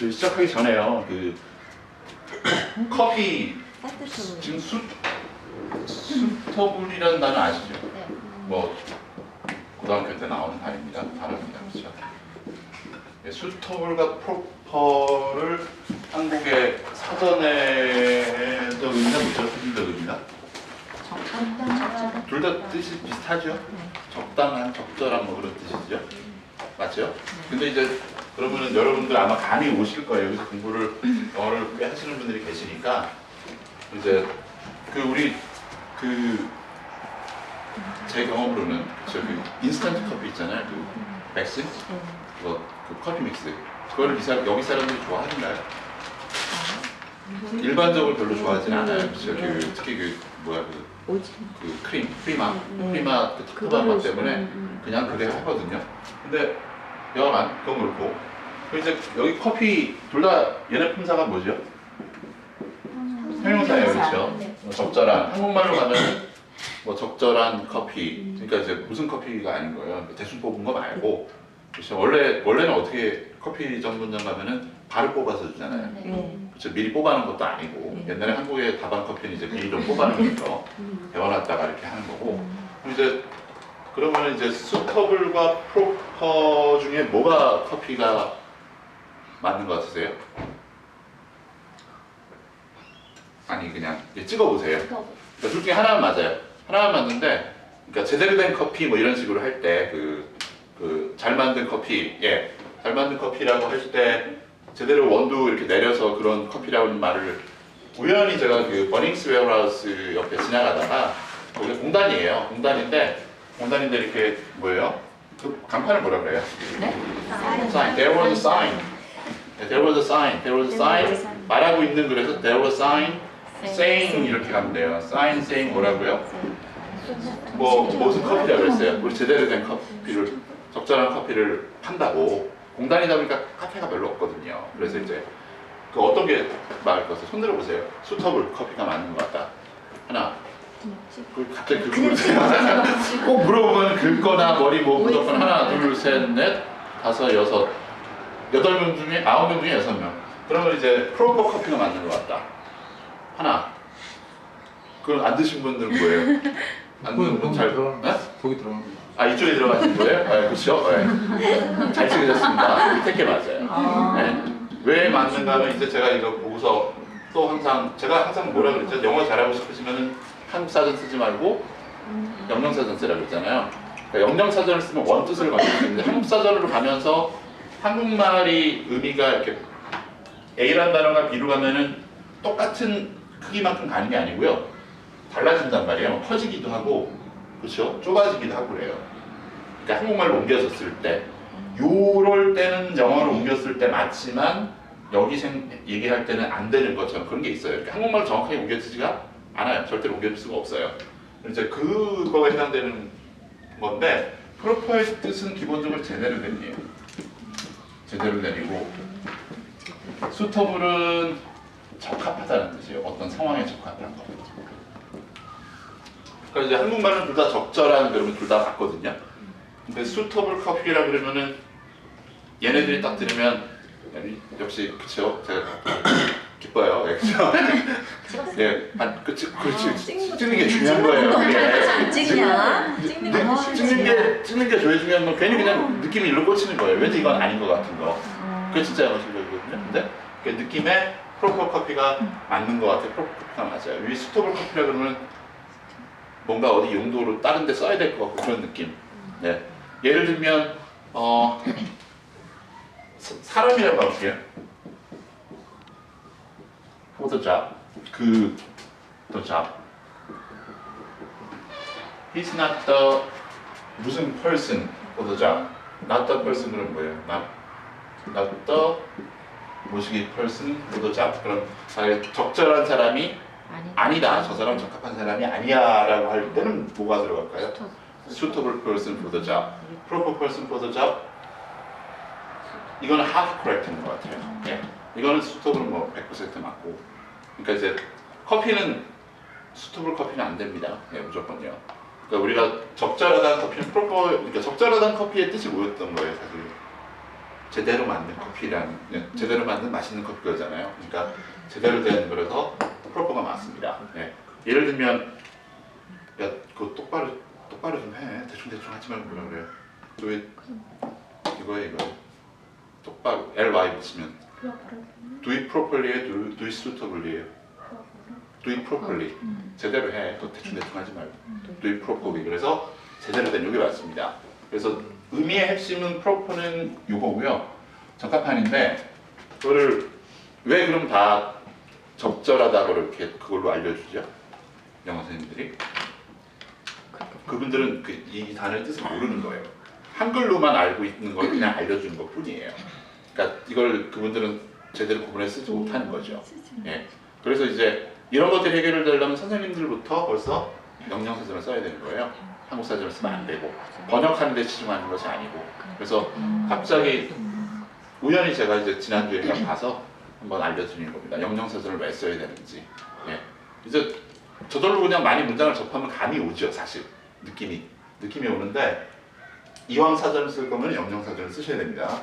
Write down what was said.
저희 시작하기 전에요. 그 커피 지금 수 수터블이라는 단어 아시죠? 네. 뭐 고등학교 때 나오는 단어입니다. 단어입니다. 그렇죠? 예, 수터블과 프로퍼를 한국의 사전에도 의미가? 무슨 의미가? 적당한 둘다 뜻이 비슷하죠? 적당한, 적절한 뭐 그런 뜻이죠? 맞죠? 근데 이제 그러면은 여러분들 아마 감이 오실 거예요. 여기서 공부를 영어를 꽤 하시는 분들이 계시니까 이제 그 우리 그 제 경험으로는 저그 인스턴트 커피 있잖아요. 그 맥스 그거 그 커피 믹스 그거를 이 사람 여기 사람들이 좋아하는가요? 일반적으로 별로 좋아하진 않아요. 그쵸? 그 특히 그 뭐야 그. 그 크림, 프리마, 음. 프리마 그 특허한 것 때문에 음, 음. 그냥 그래 하거든요. 근데 여하간 그건 그렇고 그 이제 여기 커피 둘 다 얘네 품사가 뭐죠? 형용사예요, 그렇죠? 네. 뭐 적절한 한국말로 가면 뭐 적절한 커피, 그러니까 이제 무슨 커피가 아닌 거예요. 대충 뽑은 거 말고 그렇죠. 원래 원래는 어떻게 커피 전문점 가면은 발을 뽑아서 주잖아요. 네. 그렇죠. 미리 뽑아놓은 것도 아니고 네. 옛날에 한국의 다방 커피는 이제 미리 좀 뽑아놓은 거 배워놨다가 이렇게 하는 거고 그럼 이제 그러면 이제 수터블과 프로퍼 중에 뭐가 커피가 맞는 것 같으세요? 아니 그냥 찍어보세요. 그러니까 둘 중에 하나는 맞아요. 하나는 맞는데 그러니까 제대로 된 커피 뭐 이런 식으로 할 때 그 그 잘 만든 커피 예 잘 만든 커피라고 할 때 제대로 원두 이렇게 내려서 그런 커피라는 말을 우연히 제가 그 버닝스 웨어하우스 옆에 지나가다가 거기 공단이에요. 공단인데 공단인데 이렇게 뭐예요? 그 간판을 뭐라 그래요? sign. There was a sign. 네, There was a sign. There was a sign. 말하고 있는 그래서 there was a sign saying 이렇게 가면 돼요. sign saying 뭐라고요? 뭐 무슨 커피라고 그랬어요? 우리 제대로 된 커피를 적절한 커피를 판다고 공단이다 보니까 카페가 별로 없거든요. 그래서 이제 그 어떤 게 맞을 것 같아요? 손 들어 보세요. 수터블 커피가 맞는 것 같다. 하나. 그 갑자기 그러세요. 꼭 물어보면 긁거나 머리 뭐 무조건 하나, 둘, 셋, 넷, 다섯, 여섯, 여덟 명 중에 아홉 명 중에 여섯 명. 그러면 이제 프로퍼 커피가 맞는 것 같다. 하나. 그건 안 드신 분들은 뭐예요? 안 드는 분 잘. 네? 거기 거. 아 이쪽에 들어가신 거예요? 네, 그렇죠. 네. 잘 찍으셨습니다. 밑에 게 맞아요. 네. 왜 맞는가 하면 이제 제가 이거 보고서 또 항상 제가 항상 뭐라 그랬죠? 영어 잘하고 싶으시면은 한국 사전 쓰지 말고 영영 사전 쓰라 그랬잖아요. 그러니까 영영 사전을 쓰면 원 뜻을 가지고 있는데 한국 사전으로 가면서 한국말이 의미가 이렇게 A라는 단어가 B로 가면은 똑같은 크기만큼 가는 게 아니고요. 달라진단 말이에요. 커지기도 하고, 그렇죠? 좁아지기도 하고 그래요. 그러니까 한국말로 옮겨졌을 때, 요럴 때는 영어로 옮겼을 때 맞지만 여기 생, 얘기할 때는 안 되는 것처럼 그런 게 있어요. 그러니까 한국말로 정확하게 옮겨지지가 않아요. 절대로 옮겨질 수가 없어요. 이제 그거에 해당되는 건데 프로퍼의 뜻은 기본적으로 제대로 된이에요. 제대로 된이고 수터블은 적합하다는 뜻이에요. 어떤 상황에 적합한 거. 그러니까 이제 한국말은 둘 다 적절한 그러면 둘다 맞거든요. 근데 수터블 커피라 그러면은 얘네들이 딱 들으면 역시 그쵸 제가 기뻐요. 예, 그쵸? 예, 아, 그치, 그렇지. 찍는 게 중요한 거예요. 예. 찍냐? 찍는 게, 찍는 게 찍는 게 제일 중요한 건 괜히 그냥 느낌이 일로 꽂히는 거예요. 왠지 이건 아닌 것 같은 거. 그게 진짜 영어 실력이거든요. 근데 그 느낌에 프로퍼 커피가 맞는 것 같아요. 프로퍼 커피가 맞아요. 위 스토블 커피라 그러면 뭔가 어디 용도로 다른 데 써야 될 것 같고 그런 느낌. 네. 예를 들면 어 사- 사람이라고 할게요. For the job. 그 the job. He's not the 무슨 person for the job. Not the person 그럼 뭐예요? Not, not the 모시기 person for the job. 그럼 자기 적절한 사람이 아니. 아니다. 저 사람 적합한 사람이 아니야라고 할 때는 뭐가 들어갈까요? Suitable person for the job. Proper person for the job. 이거는 half correct인 것 같아요. 예. 이거는 suitable 뭐100% 맞고. 그러니까 이제 커피는 수트블 커피는 안 됩니다. 예, 무조건요. 그러니까 우리가 적절하다는 커피는 프로퍼, 그러니까 적절하다는 커피의 뜻이 뭐였던 거예요, 사실. 제대로 만든 커피라는 네, 제대로 만든 맛있는 커피 거잖아요. 그러니까 제대로 된 거라서 프로퍼가 맞습니다. 네. 예를 들면 야 그거 똑바로 똑바로 좀 해. 대충 대충 하지 말고 뭐라 그래요. 왜 이거에 이거 똑바로 ly 붙이면 do it properly에 do, do it suitably예요. do it properly 제대로 해. 또 대충 대충 하지 말고 do it properly. 그래서 제대로 된 요게 맞습니다. 그래서 의미의 핵심은 proper는 요거고요. 적합한인데 그거를 왜 그럼 다 적절하다고 이렇게 그걸로 알려주죠? 영어 선생님들이 그분들은 그 이 단어의 뜻을 모르는 거예요. 한글로만 알고 있는 걸 그냥 알려주는 것 뿐이에요. 그러니까 이걸 그분들은 제대로 구분해 쓰지 못하는 거죠. 예. 그래서 이제 이런 것들이 해결되려면 선생님들부터 벌써 명령사전을 써야 되는 거예요. 한국 사전을 쓰면 안 되고 번역하는 데 치중하는 것이 아니고 그래서 갑자기 우연히 제가 이제 지난주에 가서 한번 알려드리는 겁니다. 영영사전을 왜 써야 되는지. 예. 이제 저절로 그냥 많이 문장을 접하면 감이 오죠, 사실 느낌이 느낌이 오는데 이왕 사전을 쓸 거면 영영 사전을 쓰셔야 됩니다.